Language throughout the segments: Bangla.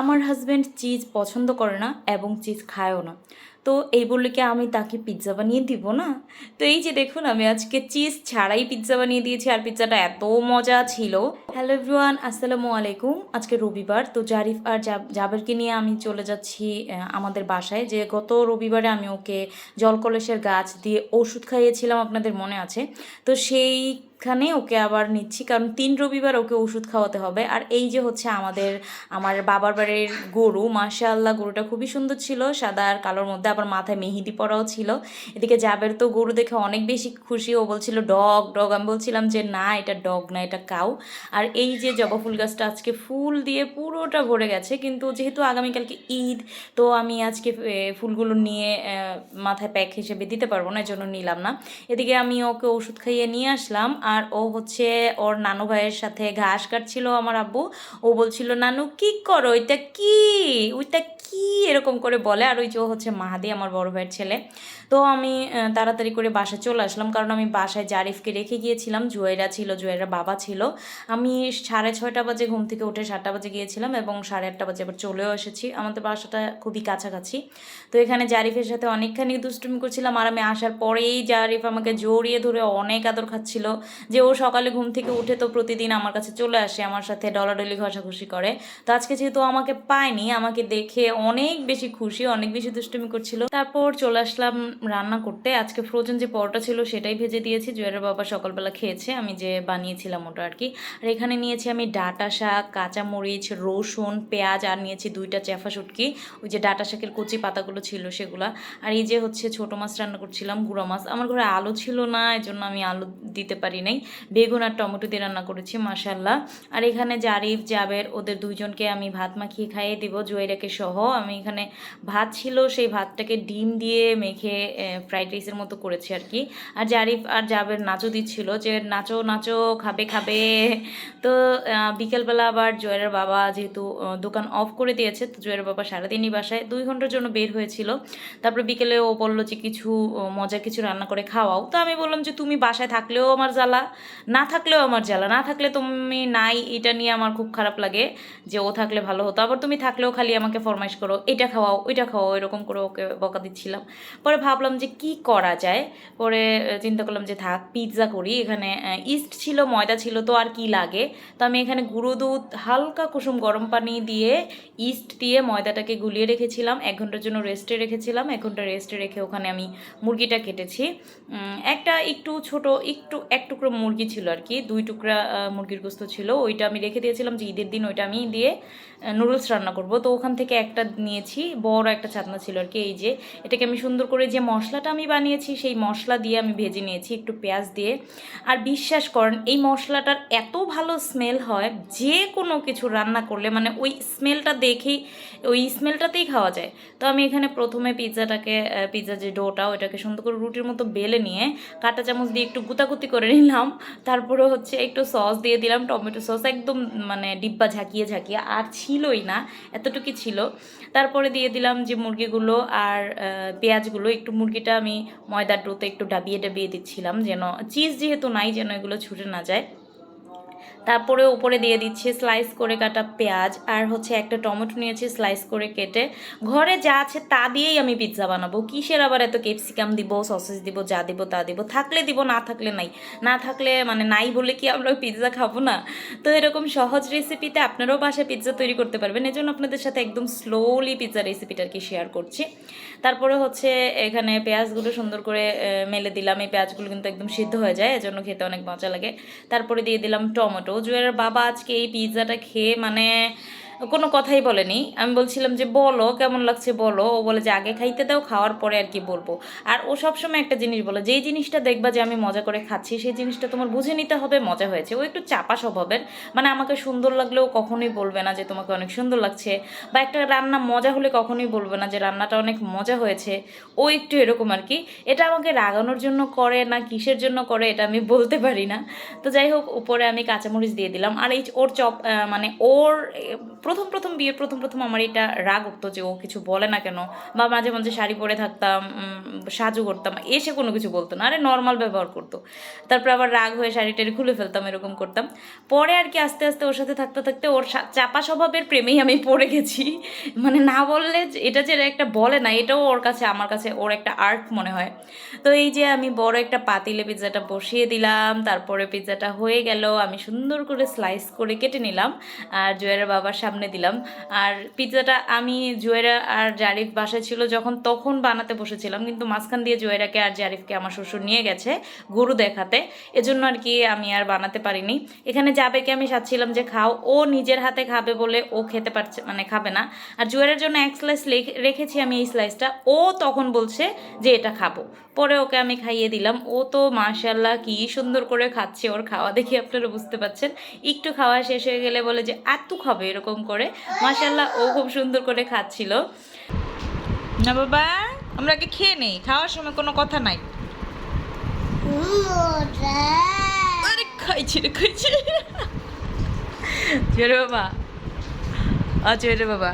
আমার হাজব্যান্ড চিজ পছন্দ করে না এবং চিজ খায়ও না। তো এই বললে কি, আমি তাকে পিৎজা বানিয়ে দিব না? তো এই যে দেখুন, আমি আজকে চিজ ছাড়াই পিৎজা বানিয়ে দিয়েছি আর পিৎজাটা এত মজা ছিল। হ্যালো এভরিওয়ান আসসালামু আলাইকুম। আজকে রবিবার, তো জারিফ আর জাব- জাবেরকে নিয়ে আমি চলে যাচ্ছি আমাদের বাসায়। যে গত রবিবারে আমি ওকে জলকলসের গাছ দিয়ে ওষুধ খাইয়েছিলাম, আপনাদের মনে আছে? তো সেই সেইখানে ওকে আবার নিচ্ছি, কারণ তিন রবিবার ওকে ওষুধ খাওয়াতে হবে। আর এই যে হচ্ছে আমাদের, আমার বাবার বাড়ির গরু, মাশাআল্লাহ, গরুটা খুবই সুন্দর ছিল, সাদা আর কালোর মধ্যে। আবার মাথায় মেহেদি পরাও ছিল। এদিকে জাবের তো গরু দেখে অনেক বেশি খুশি। ও বলছিল, ডগ ডগ। আমি বলছিলাম যে, না, এটা ডগ না, এটা কাউ। আর এই যে জবা ফুল গাছটা আজকে ফুল দিয়ে পুরোটা ভরে গেছে। কিন্তু যেহেতু আগামীকালকে ঈদ, তো আমি আজকে ফুলগুলো নিয়ে মাথায় প্যাক হিসেবে দিতে পারব না, এজন্য নিলাম না। এদিকে আমি ওকে ওষুধ খাইয়ে নিয়ে আসলাম। আর ও হচ্ছে, ওর নানু ভাইয়ের সাথে ঘাস কাটছিল আমার আব্বু। ও বলছিল, নানু, কি করো? ওইটা কি? ওইটা কি? এরকম করে বলে। আর ওই যে হচ্ছে মাহাদি। আমার বড় ভাইয়ের ছেলে। তো আমি তাড়াতাড়ি করে বাসায় চলে আসলাম কারণ আমি বাসায় জারিফকে রেখে গিয়েছিলাম। জুয়েরা ছিল জুয়েরা বাবা ছিল। আমি সাড়ে ছয়টা বাজে ঘুম থেকে উঠে সাতটা বাজে গিয়েছিলাম এবং সাড়ে আটটা বাজে আবার চলেও এসেছি। আমাদের বাসাটা খুবই কাছাকাছি। তো এখানে জারিফের সাথে অনেকখানি দুষ্টুমি করছিলাম আর আমি আসার পরেই জারিফ আমাকে জড়িয়ে ধরে অনেক আদর খাচ্ছিল যে ও সকালে ঘুম থেকে উঠে তো প্রতিদিন আমার কাছে চলে আসে, আমার সাথে ডলাডলি ঘষাঘষি করে। তো আজকে যেহেতু আমাকে পায়নি, আমাকে দেখে অনেক বেশি খুশি, অনেক বেশি দুষ্টুমি করছিল তারপর চলে আসলাম রান্না করতে। আজকে ফ্রোজেন যে পরোটা ছিল সেটাই ভেজে দিয়েছি। জুয়ের বাবা সকালবেলা খেয়েছে, আমি যে বানিয়েছিলাম ওটা আর কি। আর এখানে নিয়েছি আমি ডাটা শাক, কাঁচামরিচ, রসুন, পেঁয়াজ, আর নিয়েছি দুইটা চেফা শুটকি। ওই যে ডাটা শাকের কচি পাতাগুলো ছিল সেগুলা। আর এই যে হচ্ছে ছোট মাছ রান্না করছিলাম, গুঁড়ো মাছ। আমার ঘরে আলু ছিল না এই জন্য আমি আলু দিতে পারি নাই। বেগুন আর টমেটো দিয়ে রান্না করেছি মাসাল্লাহ আর এখানে জারিফ, জাবের ওদের দুইজনকে আমি ভাত মাখিয়ে খাইয়ে দিব জয়রাকে সহ। আমি এখানে ভাত ছিল, সেই ভাতটাকে ডিম দিয়ে মেখে ফ্রাইড রাইসের মতো করেছি আর কি। আর জারিফ আর জাবের নাচও দিচ্ছিল যে, নাচো নাচো, খাবে খাবে। তো বিকেলবেলা আবার জয়ের বাবা যেহেতু দোকান অফ করে দিয়েছে, তো জয়ের বাবা সারাদিনই বাসায় দুই ঘণ্টার জন্য বের হয়েছিল। তারপরে বিকেলে ও বলল যে, কিছু মজা কিছু রান্না করে খাওয়াও। তো আমি বললাম যে, তুমি বাসায় থাকলেও আমার জ্বালা, না থাকলেও আমার জ্বালা, না থাকলে তুমি নাই, এটা নিয়ে আমার খুব খারাপ লাগে যে, ও থাকলে ভালো হতো। আবার তুমি থাকলেও খালি আমাকে ফরমাইশ করো, এটা খাওয়াও, ওইটা খাওয়াও, এরকম করে ওকে বকা দিচ্ছিলাম। পরে ভাবলাম যে কি করা যায়? পরে চিন্তা করলাম যে থাক পিৎজা করি। এখানে ইস্ট ছিল, ময়দা ছিল, তো আর কি লাগে? তো আমি এখানে গুঁড়ো দুধ, হালকা কুসুম গরম পানি দিয়ে ইস্ট দিয়ে ময়দাটাকে গুলিয়ে রেখেছিলাম। এক ঘণ্টার জন্য রেস্টে রেখেছিলাম। এক ঘণ্টা রেস্টে রেখে ওখানে আমি মুরগিটা কেটেছি। একটা একটু ছোট, একটু, এক টুকরো মুরগি ছিল আর কি। দুই টুকরা মুরগির গোস্ত ছিল। ওইটা আমি রেখে দিয়েছিলাম যে ঈদের দিন ওইটা আমি দিয়ে নুডলস রান্না করব। তো ওখান থেকে একটা নিয়েছি। বড় একটা ছাতনা ছিল আর কি। এই যে এটাকে আমি সুন্দর করে যে মশলাটা আমি বানিয়েছি, সেই মশলা দিয়ে আমি ভেজে নিয়েছি একটু পেঁয়াজ দিয়ে। আর বিশ্বাস করেন, এই মশলাটার এত ভালো স্মেল হয়, যে কোনো কিছু রান্না করলে মানে ওই স্মেলটা দেখেই, ওই স্মেলটাতেই খাওয়া যায়। তো আমি এখানে প্রথমে পিৎজাটাকে পিৎজা যে ডোটা ওইটাকে সুন্দর করে রুটির মতো বেলে নিয়ে কাঁটা চামচ দিয়ে একটু গুতাগুতি করে নিলাম। তারপরে হচ্ছে একটু সস দিয়ে দিলাম, টমেটো সস একদম মানে ডিব্বা ঝাঁকিয়ে ঝাঁকিয়ে, আর ছিলই না এতটুকু ছিল। তারপরে দিয়ে দিলাম যে মুরগিগুলো আর আহ, পেঁয়াজগুলো একটু মুরগিটা আমি ময়দার ডোতে একটু ডাবিয়ে ডাবিয়ে দিচ্ছিলাম যেন চিজ যেহেতু নাই যেন এগুলো ছুটে না যায়। তারপরে উপরে দিয়ে দিচ্ছি স্লাইস করে কাটা পেঁয়াজ, আর হচ্ছে একটা টমেটো নিয়েছি স্লাইস করে কেটে। ঘরে যা আছে তা দিয়েই আমি পিৎজা বানাবো। কিসের আবার এত ক্যাপসিকাম দিব, সসেস দিব, যা দিব তা দিব? থাকলে দিব, না থাকলে নাই। না থাকলে মানে নাই বলে কি আমরা পিৎজা খাব না? তো এরকম সহজ রেসিপিতে আপনারাও বাসায় পিৎজা তৈরি করতে পারবেন। এজন্য আপনাদের সাথে একদম স্লোলি পিৎজা রেসিপিটা আর কি শেয়ার করছি। তারপরে হচ্ছে এখানে পেঁয়াজগুলো সুন্দর করে মেলে দিলাম। এই পেঁয়াজগুলো কিন্তু একদম সিদ্ধ হয়ে যায়, এজন্য খেতে অনেক মজা লাগে। তারপরে দিয়ে দিলাম টমেটো। জুয়ের বাবা আজকে এই পিৎজাটা খেয়ে মানে কোনো কথাই বলেনি। আমি বলছিলাম যে, বলো, কেমন লাগছে বলো? ও বলে যে, আগে খাইতে দাও, খাওয়ার পরে আর কি বলব। আর ও সবসময় একটা জিনিস বলে, যেই জিনিসটা দেখবা যে, আমি মজা করে খাচ্ছি, সেই জিনিসটা তোমার বুঝে নিতে হবে, মজা হয়েছে। ও একটু চাপা স্বভাবের মানে আমাকে সুন্দর লাগলেও কখনোই বলবে না যে, তোমাকে অনেক সুন্দর লাগছে। বা একটা রান্না মজা হলে কখনোই বলবে না যে, রান্নাটা অনেক মজা হয়েছে। ও একটু এরকম আর কি, এটা আমাকে রাগানোর জন্য করে না কিসের জন্য করে, এটা আমি বলতে পারি না। তো যাই হোক, উপরে আমি কাঁচামরিচ দিয়ে দিলাম। আর এই ওর চপ মানে ওর প্রথম প্রথম বিয়ের প্রথম প্রথম আমার এটা রাগ উঠতো যে ও কিছু বলে না কেন বা মাঝে মাঝে শাড়ি পরে থাকতাম সাজু করতাম, এসে কোনো কিছু বলতো না। আরে নর্মাল ব্যবহার করতো। তারপর আবার রাগ হয়ে শাড়ি টাড়ি খুলে ফেলতাম, এরকম করতাম। পরে আর কি আস্তে আস্তে ওর সাথে থাকতে থাকতে ওর চাপা স্বভাবের প্রেমেই আমি পড়ে গেছি। মানে না বললে এটা যে একটা বলে না, এটাও ওর কাছে, আমার কাছে ওর একটা আর্ট মনে হয়। তো এই যে আমি বড় একটা পাতিলে পিৎজাটা বসিয়ে দিলাম, তারপরে পিৎজাটা হয়ে গেল। আমি সুন্দর করে স্লাইস করে কেটে নিলাম। আর জুয়েরা বাবার সামনে দিলাম। আর পিৎজাটা আমি জুয়েরা আর জারিফ বাসায় ছিল যখন তখন বানাতে বসেছিলাম, কিন্তু মাঝখান দিয়ে জুয়েরাকে আর জারিফকে আমার শ্বশুর নিয়ে গেছে গরু দেখাতে। এজন্য আর কি আমি আর বানাতে পারিনি। এখানে যাবেকে আমি সাচ্ছিলাম যে খাও, ও নিজের হাতে খাবে বলে ও খেতে পারছে মানে খাবে না। আর জুয়েরের জন্য এক স্লাইস রেখেছি আমি এই স্লাইসটা ও তখন বলছে যে এটা খাব। পরে ওকে আমি খাইয়ে দিলাম। ও তো মাশাল্লাহ কি সুন্দর করে খাচ্ছে, ওর খাওয়া দেখে আপনারা বুঝতে পারছেন। একটু খাওয়া শেষ হয়ে গেলে বলে যে এত খাবে? এরকম করে। মাশাল্লাহ ও খুব সুন্দর করে খাচ্ছিল। না বাবা, আমরা আগে খেয়ে নেই, খাওয়ার সময় কোনো কথা নাই। আরে খাইছি রে, খাইছি বাবা। জোরে বাবা।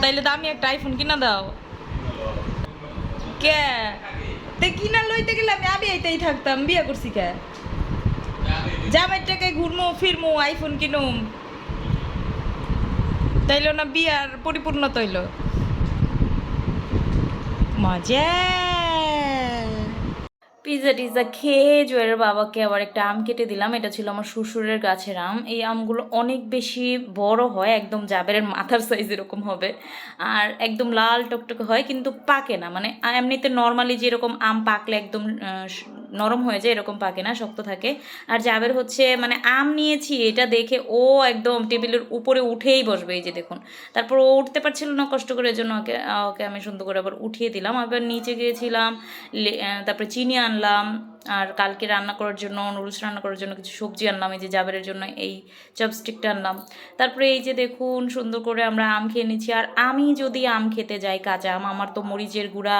তাইলে দামি একটা আইফোন কিনা দাও। কে? তে কিনা লইতে গেলে আমি আমি এইটাই থাকতাম, বিয়ে করছি কে? জামাইয়ের টাকায় ঘুরমো ফিরমো আইফোন কিনুম তাইলো না বিয়ার পরিপূর্ণ তৈল। মজা! পিৎজা টিজা খেয়ে জুয়ের বাবাকে আবার একটা আম কেটে দিলাম। এটা ছিল আমার শ্বশুরের গাছের আম। এই আমগুলো অনেক বেশি বড় হয়, একদম জাবেরের মাথার সাইজ এরকম হবে। আর একদম লাল টকটকে হয়, কিন্তু পাকে না। মানে এমনিতে নর্মালি যেরকম আম পাকলে একদম নরম হয়ে যায়, এরকম পাকে না, শক্ত থাকে। আর জাবের হচ্ছে মানে আম নিয়েছি, এটা দেখে ও একদম টেবিলের উপরে উঠেই বসবে, এই যে দেখুন। তারপর ও উঠতে পারছিল না কষ্ট করে, এর জন্য ওকে ওকে আমি সুন্দর করে আবার উঠিয়ে দিলাম। আবার নিচে গিয়েছিলাম তারপরে চিনি আনলাম। আর কালকে রান্না করার জন্য, নুডলস রান্না করার জন্য কিছু সবজি আনলাম, এই যে জাবেরের জন্য এই চপস্টিকটা আনলাম। তারপরে এই যে দেখুন, সুন্দর করে আমরা আম খেয়ে নিচ্ছি, আর আমি যদি আম খেতে যাই, কাঁচা আম, আমার তো মরিচের গুঁড়া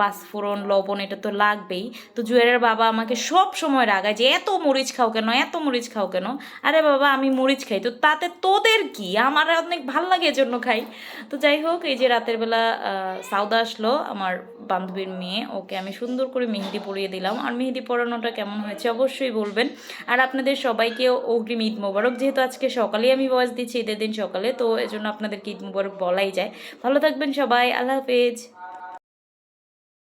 পাঁচফোড়ন, লবণ, এটা তো লাগবেই। তো জুয়েলের বাবা আমাকে সব সময় রাগায় যে, এত মরিচ খাও কেন? এত মরিচ খাও কেন? আরে বাবা, আমি মরিচ খাই, তো তাতে তোদের কি? আমার অনেক ভালো লাগে এজন্য খাই। তো যাই হোক, এই যে রাতের বেলা সাউদা আসলো, আমার বান্ধবীর মেয়ে, ওকে আমি সুন্দর করে মেহেদি পরিয়ে দিলাম। আর মেহেদি পরানোটা কেমন হয়েছে অবশ্যই বলবেন। আর আপনাদের সবাইকে অগ্রিম ঈদ মোবারক, যেহেতু আজকে সকালেই আমি বয়স দিচ্ছি, ঈদের দিন সকালে, তো এজন্য আপনাদেরকে ঈদ মোবারক বলাই যায়। ভালো থাকবেন সবাই, আল্লাহ হাফেজ।